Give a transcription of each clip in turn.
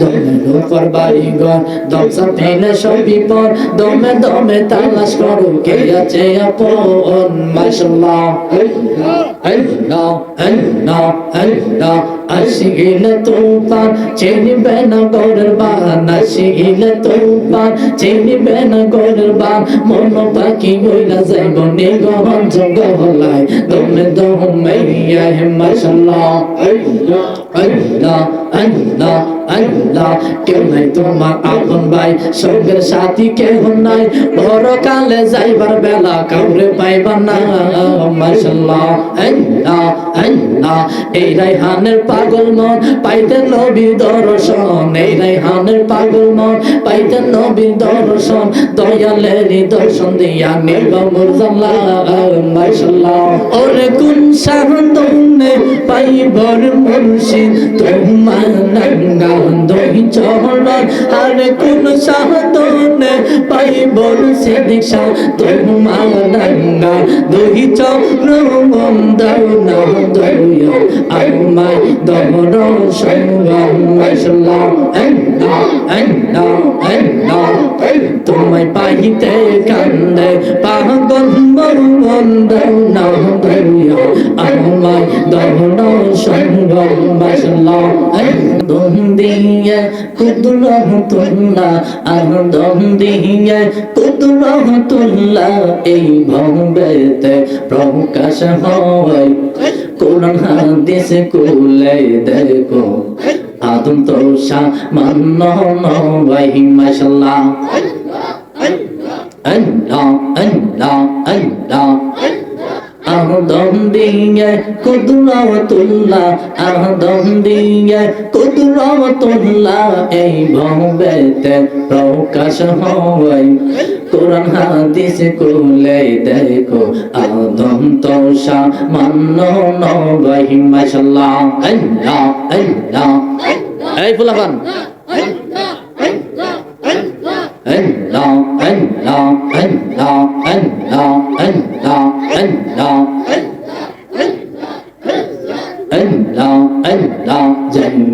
দমের উপর বাড়িঘর দমসা পেলে সব বিপদ, দমে দমে তালাশ করো, কে আছে আপন? মাশাল্লাহ আল্লাহ আল্লাহ আল্লাহ চিনবে না গরের বান মন পাখি বইলা যাইব নিগহন আল্লাহ আল্লাহ এই রাইহানের পাগল মন পাইতে নবীর দর্শন পাইতেন নবীর দর্শন। দয়ালের দর্শন দিয়া নিল মাইশাল্লাহ ওরে কোন শাহ পাইবর মুর্শিদ? তোমার নাঙ্গা দই চরণ আরে কোন শাহ তোমনে পাইবর সিদিশা তোমার নাঙ্গা আমায় দুই চক্র দাও না দয়া আমায় দমর সংগ্রাম মাসলাম এন্না এন্না এন্না তোমায় পাইতে কান্দে, পাগল মরুন দাও না দয়া আমায় দমর সংগ্রাম মাসলাম দম দিয়ে কুদুল তুল্লা আর দম দিয়ে কুদরতুল্লাহ এই ভবেতে প্রকাশ হয়। কোরআন, হাদিস কুলে দেখো। আদম তো সামান্য নয় মাশাল্লাহ আল্লাহ আল্লাহ আল্লাহ। আদম দিয়ে কুদরতুল্লাহ, আদম দিয়ে কুদরতুল্লাহ এই ভবেতে প্রকাশ হয়। কোরআন, হাদিস কুলে দেখো। আদম তো মান্য নয় মাশাল্লাহ আল্লাহ আল্লাহ এই ফুলাবান আল্লাহ আল্লাহ আল্লাহ আল্লাহ আল্লাহ আল্লাহ আল্লাহ।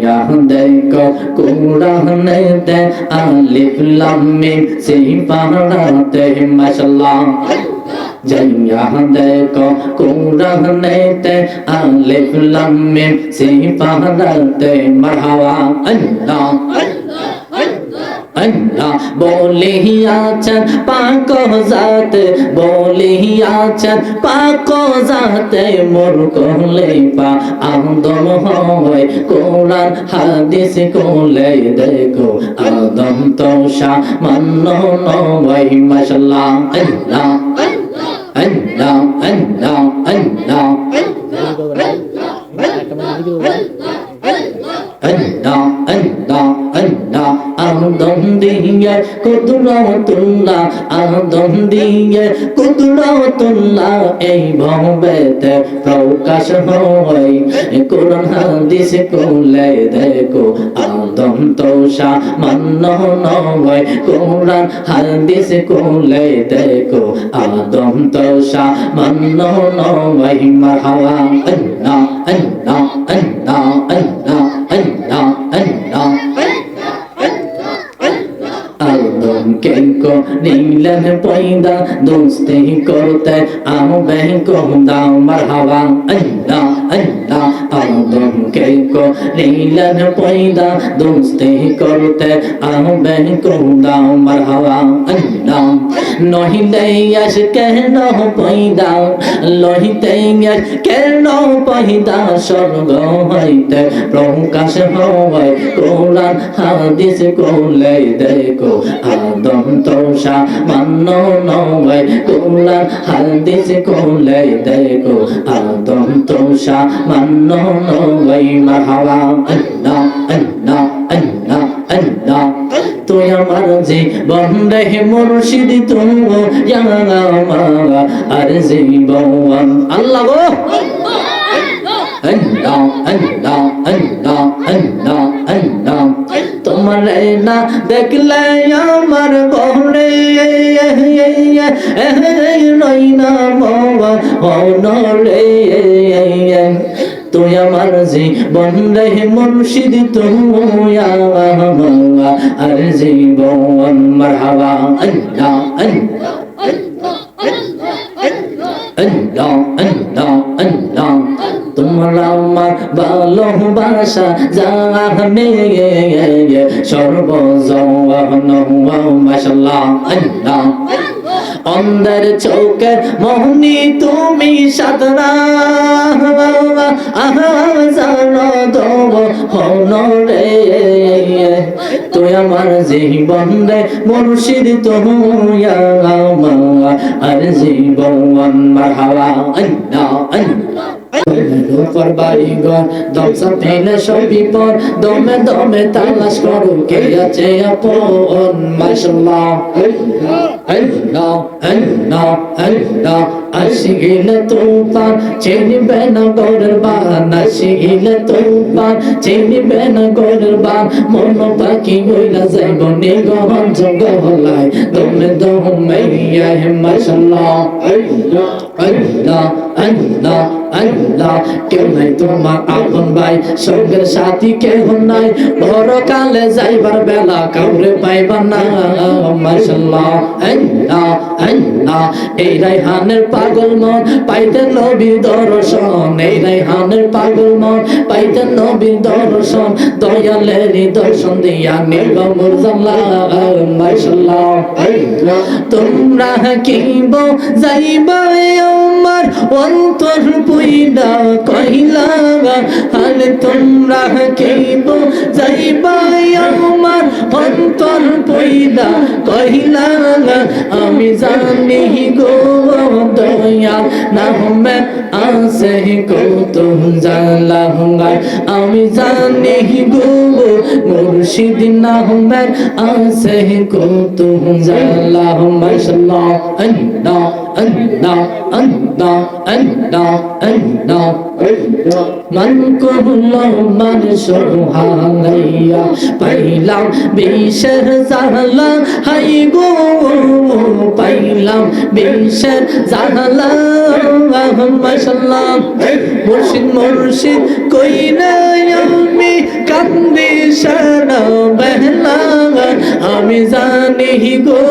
নিগাহ দেখ কোরআনেতে আলিফ লাম মিম, সেই পাড়াতে মাশাআল্লাহ। जैया देखो कुरहनेते अलिफ लम से पहरते मरहवा अल्लाह আল্লাহ আল্লাহ বলিয়াছেন পাক জাত বলিয়াছেন পাক জাতে মোর কলে পা আদম হয় কোরআন হাদিস কোলে দেখো আদম তো সামান্য নয় মাশাল্লাহ আল্লাহ আল্লাহ আল্লাহ আল্লাহ আল্লাহ আল্লাহ আল্লাহ আদম দিয়ে কুদরতুল্লাহ আদম দিয়ে কুদরতুল্লাহ, এই ভবেতে প্রকাশ হয়। কোরআন, হাদিস, কোলে দেখো, আদম তো সামান্য নয়। কোরআন, হাদিস, কোলে দেখো, আদম তো সামান্য নয়। আল্লাহ আল্লাহ আল্লাহ আল্লাহ আল্লাহ। लीलन पैदा दोस्ती करते आओ बहन को दाओ मरहवा अल्लाह अल्लाह आओ तुम के को लीलन पैदा दोस्ती करते आओ बहन को दाओ मरहवा अल्लाह नहीं दैश कहना पैदा लोहित কেন পয়দা স্বর্গ হইতে, প্রকাশ হয় কোরআন, হাদিস কোলে দেখো আদম তো সামান্য নয়। কোরআন, হাদিস কোলে দেখো আদম তো সামান্য নয়। মারহাবা, আল্লাহ আল্লাহ আল্লাহ আল্লাহ। তুই জি বন্দে মুর্শিদ তুমো আর জি আল্লাহ গো তোমার না দেখলে আমার বহরে রইনা বাবা বন্দে মুর্শিদ তুয়া মাওয়া আরজি বওয়ান মারহাবা আল্লাহ আল্লাহ আল্লাহ আল্লাহ আল্লাহ আল্লাহ। তোমরা আমার ভালোবাসা জানে সর্বজন মাশাল্লাহ আল্লাহ। অন্ধের চৌকে মোহনি তুমি সাদরা আহা জানো দব হনরে তুই আমার জীবন রে মুর্শিদ তুমিয়া আর জীবন মারহাবা আল্লাহ। উপর বাড়িঘর দমসা পেলে সব বিপদ। দমে দমে তালাশ করো, কে আছে আপন? মাশাল্লাহ আল্লাহ আল্লাহ আল্লাহ আসি গেলে তুফান, চিনবে না আল্লাহ আল্লাহ আল্লাহ। নাই তোমার আপন ভাই সঙ্গের সাথী কেহ নাই। পরকালে যাইবার বেলা কাউরে পাইবা না। মাশাল্লাহ আল্লাহ আল্লাহ। এই রাইহানের পাগল মন, পাইতে নবীর দর্শন। এই রাইহানের পাগল মন, পাইতে দর্শন। দর্শন দিয়া মাশাল্লাহ তোমরা কিব যাইবা আমার অন্তর পুইডা কহিলা তাহলে তোমরা কি যাইবা আমার অন্তর পইলা কহিলা আমি জানি গো দয়া নামে আসে কত জানলা হুঙ্গার। আমি জানি গো মুর্শিদ নামে আসে কত জালা হুঙ্গার। সাল্লাহ আল্লাহ আল্লাহ আল্লাহ আল্লাহ আল্লাহ মন করল মন পাইলাম বিশের জালা হাই গো, পাইলাম বিশের জালা মাশাল্লাহ মুর্শিদ মুর্শিদ কই না কান্দি সারা বেহলা আমি জানি গো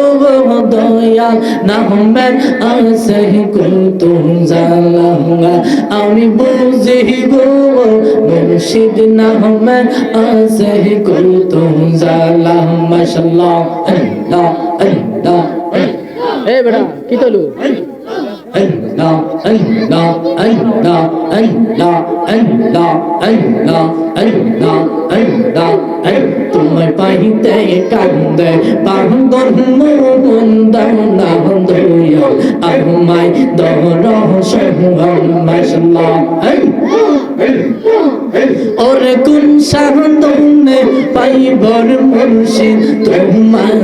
দয়া না হমের আসে কুতুম জালাঙ্গা। আমি বুঝি গো মুর্শিদ, না হমের আসে কুতুম জালাম মাশাল্লাহ আল্লাহ আল্লাহ এই বেটা, কি তলু তোমায় পাইতে কান্দে পাগর মুন্দুয়া আমায় দর সঙ্গ মাসলা ওরে কোন সান্দনে পাইবর মুর্শি তোমার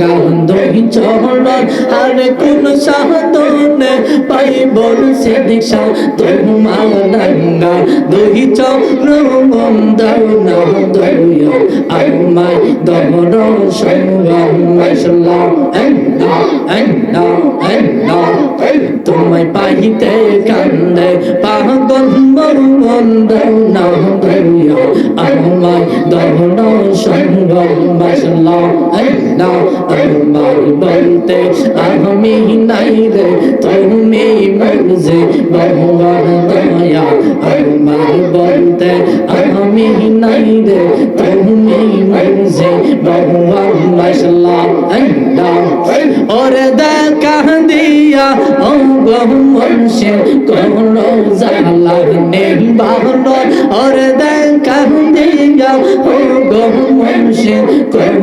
নন্দই চরণ। আরে কোন সান্দনে পাইবর সে দিশা তোমার নন্দা দই চরণ বন্দাও নন্দয় তোমায় পাইতে কান্দে পাগল মরু বন্দা আমার ধর্ম সঙ্গ আমার বলতে আমি নাই রে তুমি মর্জি ভগবান দয়া আমার বলতে আমি নাই রে তুমি মুঝে ভগবান মাশাল্লাহ আল্লাহ ওরে দেখা দিয়া ও গহু মনসে কোন জালা নেই বাহন ওরে দেখা দিয়া ও গহু মনসে কোন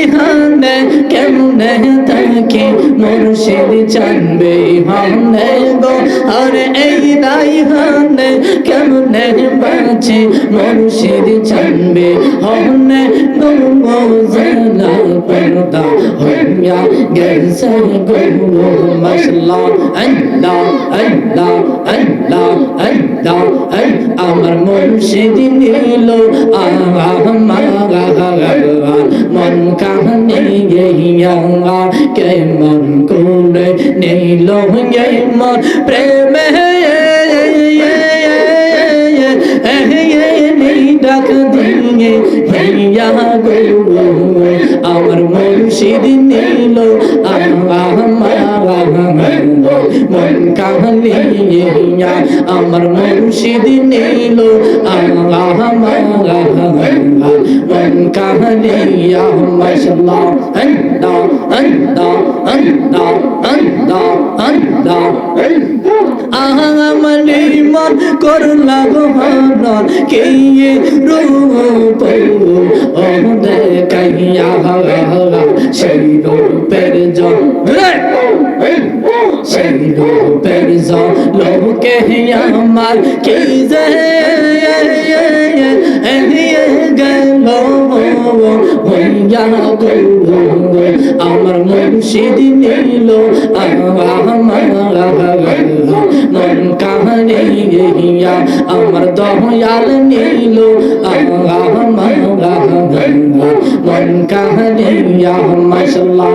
রাইহানে কেমনে তাকে মুর্শিদ জানবে হানে গো? আরে এই রাইহানে কেমনে বাঁচে মুর্শিদ জানবে হনে গো? জালা পর্দা হইয়া গেছে গো মশলা আল্লাহ আল্লাহ আল্লাহ আল্লাহ আমার মুর্শিদ নিল আমার মন কাহনে গিয়া কে মন করে নিল মন প্রেমে ডাক দিয়ে হইয়া গো আমার মুর্শিদ নিল মন কাহলিয়া আমার মুর্শিদ নিল মন কাহলিয়া মাশাল্লাহ আল্লাহ আল্লাহ আল্লাহ আল্লাহ আল্লাহ আমার মন করলা গহন কে রূপ ও দেখাইয়া সেই রূপের সেই রূপের লোকে আমার কি যে গেল আমার মুর্শিদ নিল মন কাহানি আমার দয়াল নিল মন কাহানি মাশাল্লাহ